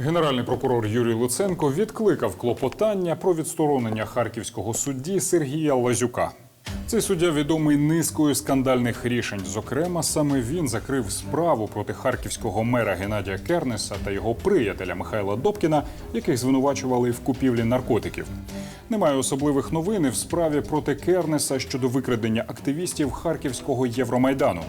Генеральний прокурор Юрій Луценко відкликав клопотання про відсторонення харківського судді Сергія Лазюка. Цей суддя відомий низкою скандальних рішень. Зокрема, саме він закрив справу проти харківського мера Геннадія Кернеса та його приятеля Михайла Добкіна, яких звинувачували в купівлі наркотиків. Немає особливих новин в справі проти Кернеса щодо викрадення активістів харківського Євромайдану.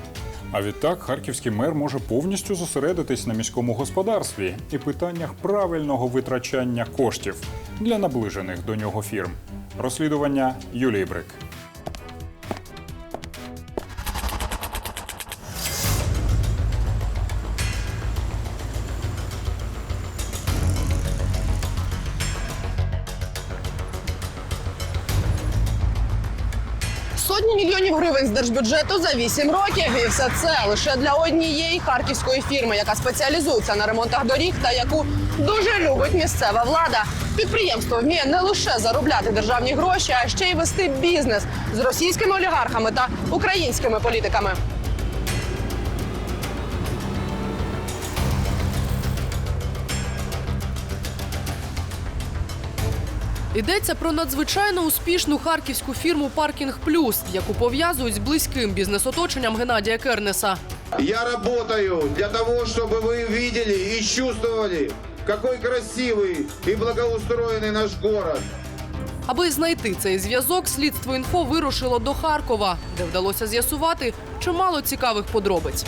А відтак харківський мер може повністю зосередитись на міському господарстві і питаннях правильного витрачання коштів для наближених до нього фірм. Розслідування Юлії Брик. Гривень з держбюджету за 8 років. І все це лише для однієї харківської фірми, яка спеціалізується на ремонтах доріг та яку дуже любить місцева влада. Підприємство вміє не лише заробляти державні гроші, а ще й вести бізнес з російськими олігархами та українськими політиками. Йдеться про надзвичайно успішну харківську фірму Паркінг Плюс, яку пов'язують з близьким бізнес-оточенням Геннадія Кернеса. Я работаю для того, чтобы вы видели и чувствовали, какой красивый и благоустроенный наш город. Аби знайти цей зв'язок, слідство інфо вирушило до Харкова, де вдалося з'ясувати чимало цікавих подробиць.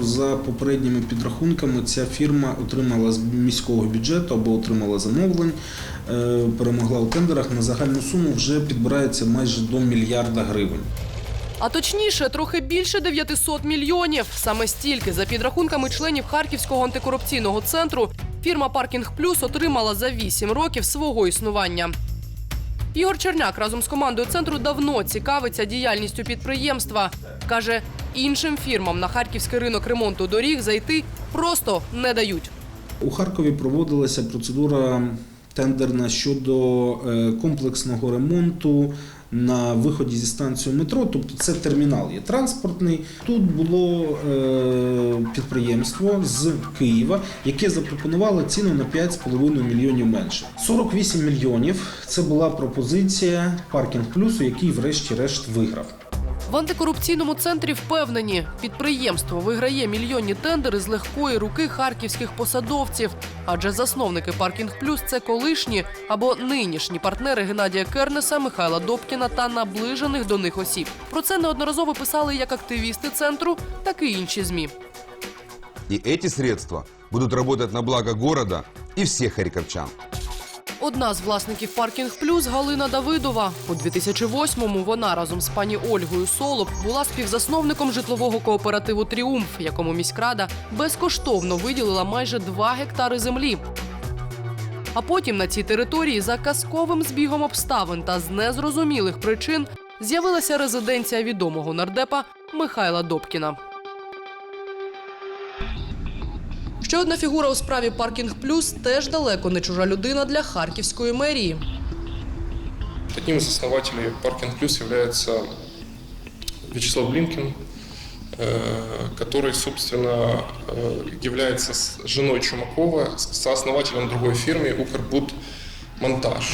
За попередніми підрахунками, ця фірма отримала з міського бюджету або отримала замовлень, е, перемогла у тендерах на загальну суму вже підбирається майже до мільярда гривень. А точніше, трохи більше 900 мільйонів. Саме стільки, за підрахунками членів Харківського антикорупційного центру, фірма Паркінг Плюс отримала за 8 років свого існування. Ігор Черняк разом з командою центру давно цікавиться діяльністю підприємства. Каже, іншим фірмам на харківський ринок ремонту доріг зайти просто не дають. У Харкові проводилася процедура тендерна щодо е, комплексного ремонту на виході зі станції метро. Тобто це термінал є транспортний. Тут було е, підприємство з Києва, яке запропонувало ціну на 5,5 мільйонів менше. 48 мільйонів це була пропозиція паркінг плюсу, який врешті-решт виграв. В антикорупційному центрі впевнені, підприємство виграє мільйонні тендери з легкої руки харківських посадовців. Адже засновники Паркінг Плюс це колишні або нинішні партнери Геннадія Кернеса, Михайла Добкіна та наближених до них осіб. Про це неодноразово писали як активісти центру, так і інші змі. И эти средства будут работать на благо города и всех харьковчан. Одна з власників Паркінг Плюс Галина Давидова. У 2008-му вона разом з пані Ольгою Солоп була співзасновником житлового кооперативу Тріумф, якому міськрада безкоштовно виділила майже 2 гектари землі. А потім на цій території за казковим збігом обставин та з незрозумілих причин з'явилася резиденція відомого нардепа Михайла Добкіна. Ще одна фігура у справі Паркінг Плюс теж далеко не чужа людина для харківської мерії. Одним из основателей Паркинг Плюс является Вячеслав Блинкин, э, который, собственно, э, является с- женой Чумакова, с- сооснователем другой фирмы Укрбуд Монтаж.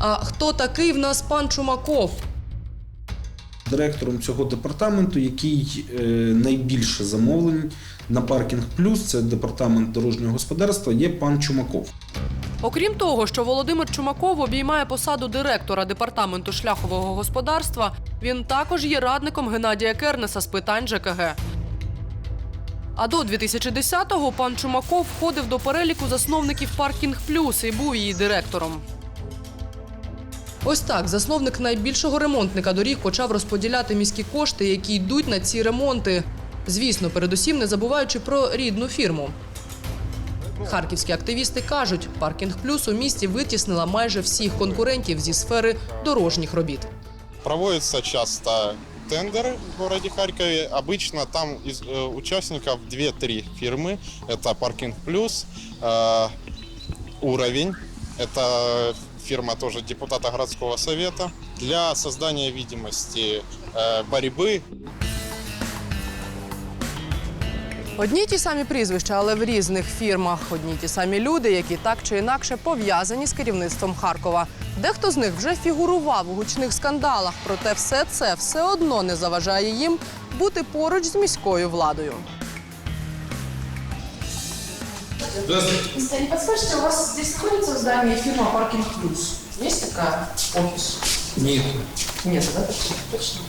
А хто такий в нас пан Чумаков? Директором цього департаменту, який е, найбільше замовлень на паркінг плюс, це департамент дорожнього господарства, є пан Чумаков. Окрім того, що Володимир Чумаков обіймає посаду директора департаменту шляхового господарства, він також є радником Геннадія Кернеса з питань ЖКГ. А до 2010-го пан Чумаков входив до переліку засновників Паркінг Плюс і був її директором. Ось так засновник найбільшого ремонтника доріг почав розподіляти міські кошти, які йдуть на ці ремонти. Звісно, передусім не забуваючи про рідну фірму. Харківські активісти кажуть, паркінг плюс у місті витіснила майже всіх конкурентів зі сфери дорожніх робіт. Проводятся часто тендеры в городе Харькове. Обычно там из э, участников 2-3 фирмы. Это Паркинг Плюс, э, Уровень. Это фирма тоже депутата городского совета. Для создания видимости э, борьбы Одні ті самі прізвища, але в різних фірмах. Одні ті самі люди, які так чи інакше пов'язані з керівництвом Харкова. Дехто з них вже фігурував у гучних скандалах, проте все це все одно не заважає їм бути поруч з міською владою. Если не подскажете, у вас здесь находится здание фирма Паркинг Плюс? Есть такая офис? Нет. Нет, да, точно.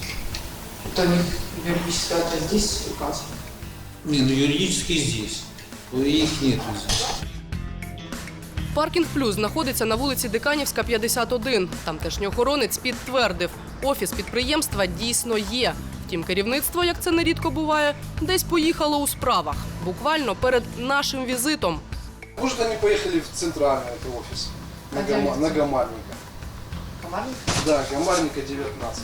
Это у них юридический адрес здесь указан. Не, ну юридически здесь. Их нет здесь. Паркінг Плюс знаходиться на вулиці Диканівська, 51. Тамтешній охоронець підтвердив, офіс підприємства дійсно є. Втім, керівництво, як це нерідко буває, десь поїхало у справах. Буквально перед нашим візитом. Может, они поехали в центральный это офис на, Гома- на Гамарника. Да, Гамарника 19.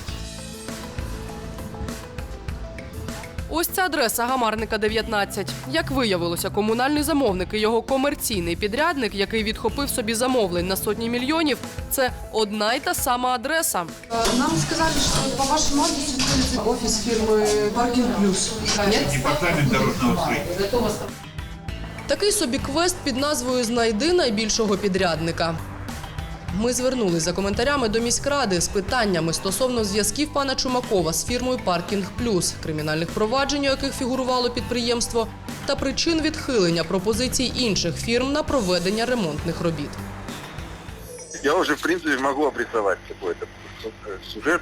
Ось ця адреса Гамарника 19. Як виявилося, комунальний замовник і його комерційний підрядник, який відхопив собі замовлень на сотні мільйонів, це одна й та сама адреса. Нам сказали, что по вашему адресу офис фирмы Паркинг Плюс. Нет? Департамент дорожного строительства. Такий собі квест під назвою Знайди найбільшого підрядника. Ми звернулись за коментарями до міськради з питаннями стосовно зв'язків пана Чумакова з фірмою Паркінг Плюс, кримінальних проваджень, у яких фігурувало підприємство, та причин відхилення пропозицій інших фірм на проведення ремонтних робіт. Я уже, в принципе, могу обрисовать какой-то сюжет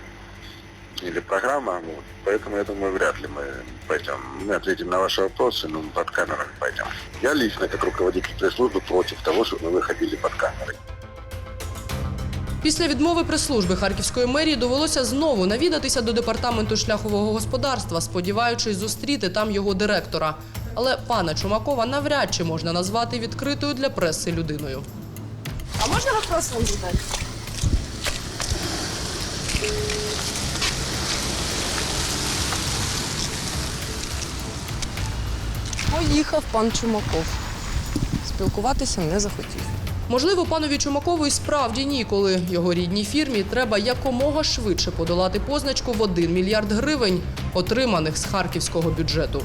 или программа, вот. поэтому я думаю, вряд ли мы пойдем. Мы ответим на ваши вопросы, но под камерами пойдем. Я лично, как руководитель пресс-службы, против того, чтобы мы выходили под камеры. Після відмови прес-служби Харківської мерії довелося знову навідатися до департаменту шляхового господарства, сподіваючись зустріти там його директора. Але пана Чумакова навряд чи можна назвати відкритою для преси людиною. А можно вопрос вам задать? Поїхав пан Чумаков. Спілкуватися не захотів. Можливо, панові Чумакову і справді ніколи. Його рідній фірмі треба якомога швидше подолати позначку в 1 мільярд гривень, отриманих з харківського бюджету.